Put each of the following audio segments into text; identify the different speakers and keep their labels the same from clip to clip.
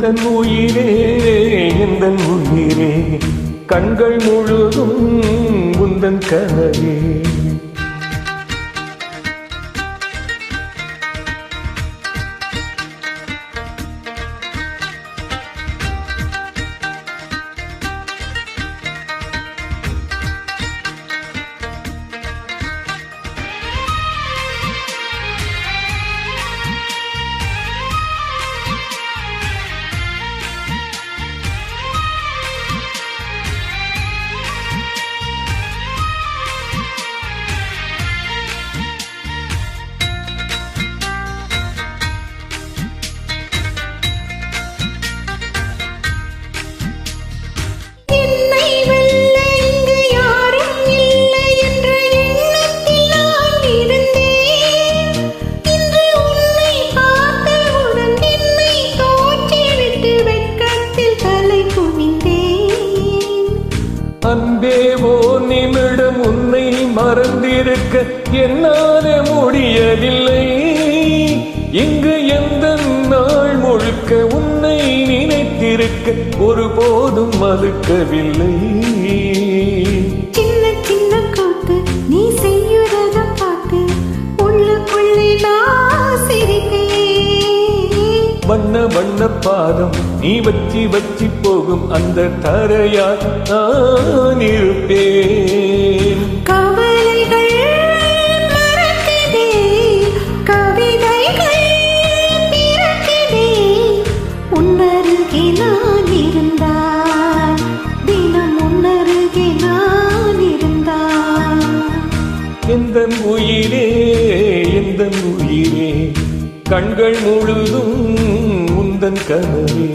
Speaker 1: எந்த உயிரே எந்த உயிரே கண்கள் முழுதும் உந்தன் கனவே. என்னால முடியவில்லை. இங்கு எந்த நாள் முழுக்க உன்னை நினைத்திருக்க ஒருபோதும் மறுக்கவில்லை.
Speaker 2: சின்ன சின்ன கூத்து நீ செய்யுறத பார்த்து உள்ளுக்குள்ளே நான் சிரித்தேன்
Speaker 1: வண்ண வண்ண பாதம் நீ வச்சி வச்சி போகும் அந்த தரையால் நான் இருப்பேன். கண்கள் முழுதும் உந்தன் கனவே.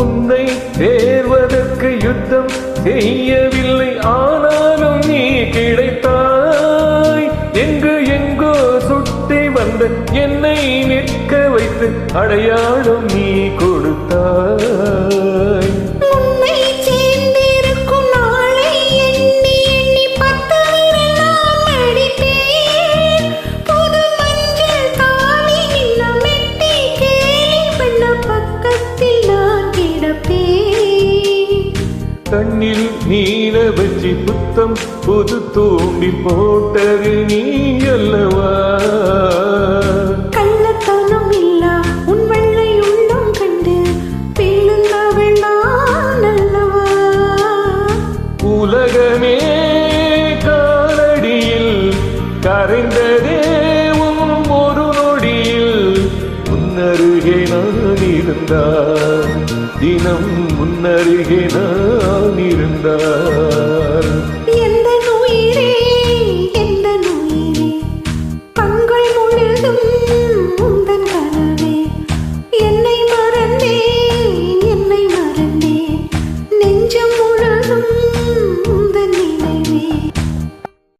Speaker 1: உன்னை தேர்வதற்கு யுத்தம் செய்யவில்லை ஆனாலும் நீ கிடைத்தாய். எங்கு எங்கோ சுட்டி வந்த என்னை நிற்க வைத்து அடையாளம் நீ கொடுத்தாய். கண்ணில் நீல வச்சு புத்தம் புது தூண்டி போட்டது நீ அல்லவா?
Speaker 2: கள்ளத்தனம் இல்லா உன் வெள்ளை உள்ளம் கண்டு விழுந்தவள் நான் அல்லவா?
Speaker 1: உலகமே காலடியில் கரைந்ததே உன் ஒரு நொடியில் முன்னருகே நான் இருந்தான். தினம் முன்னருகே நான் இருந்தார்